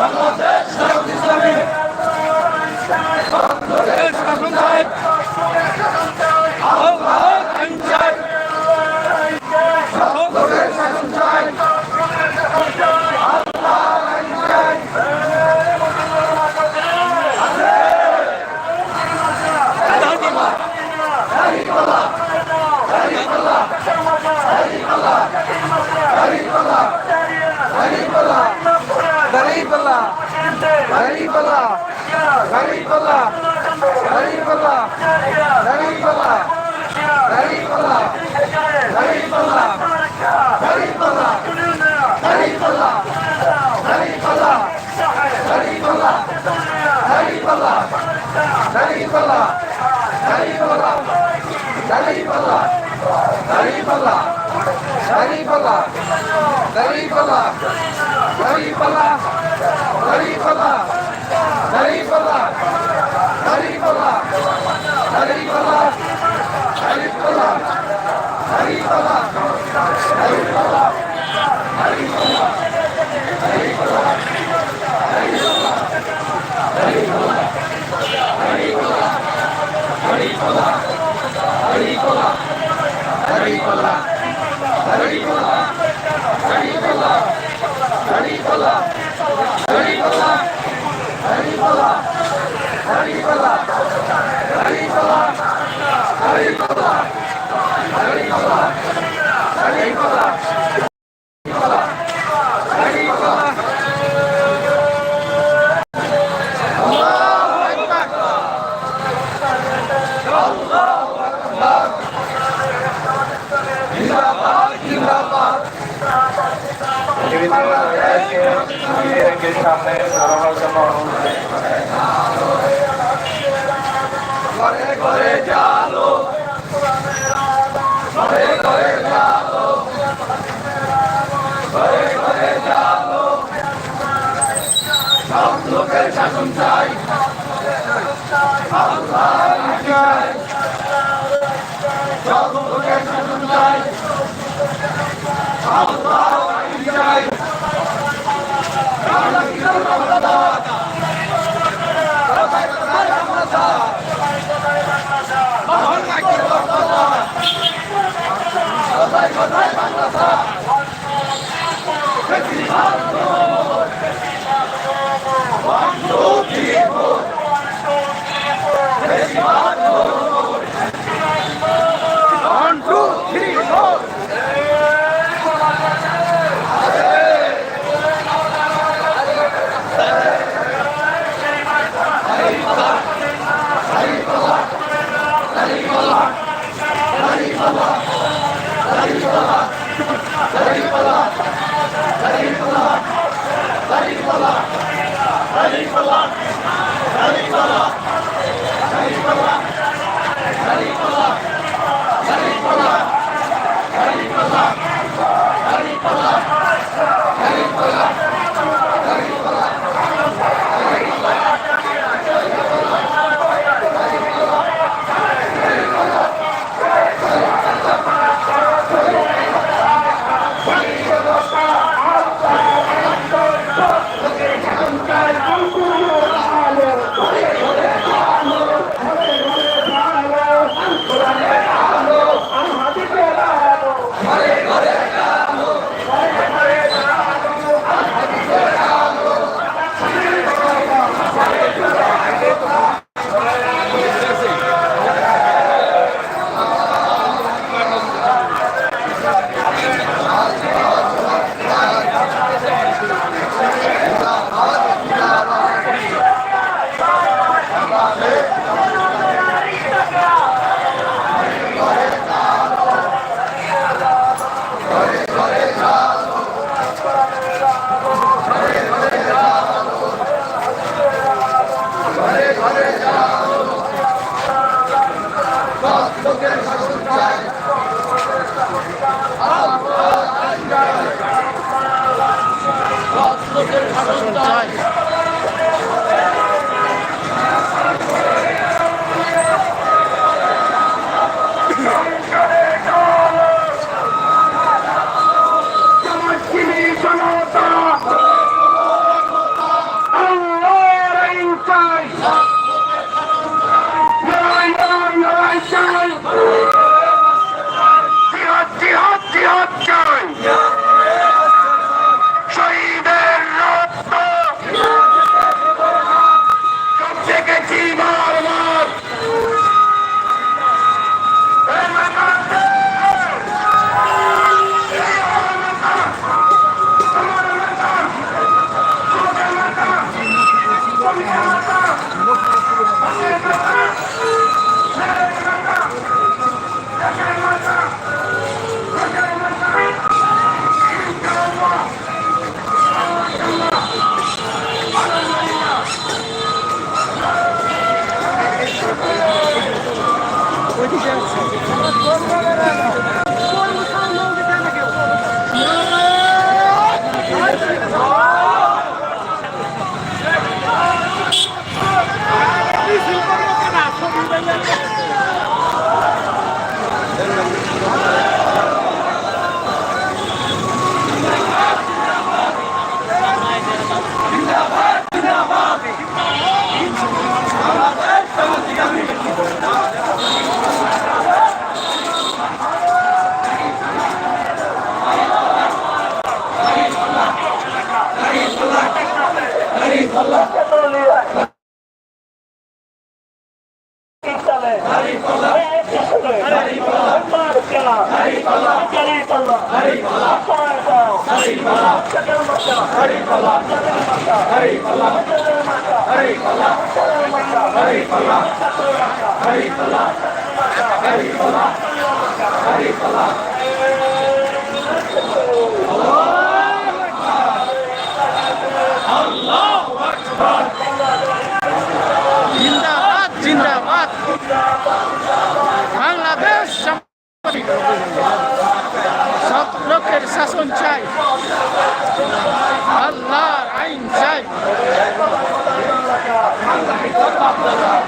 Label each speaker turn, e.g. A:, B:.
A: বাংলাদেশ غریب اللہ غریب اللہ غریب اللہ غریب اللہ غریب اللہ غریب اللہ غریب اللہ غریب اللہ غریب اللہ غریب اللہ غریب اللہ غریب اللہ غریب اللہ غریب اللہ غریب اللہ غریب اللہ غریب اللہ غریب اللہ হরি কথা বিভিন্ন
B: সামনে ধরা হয় যেমন
A: Vamos! Abençoado. শাসন চাই
C: हरी
D: Thank
A: you.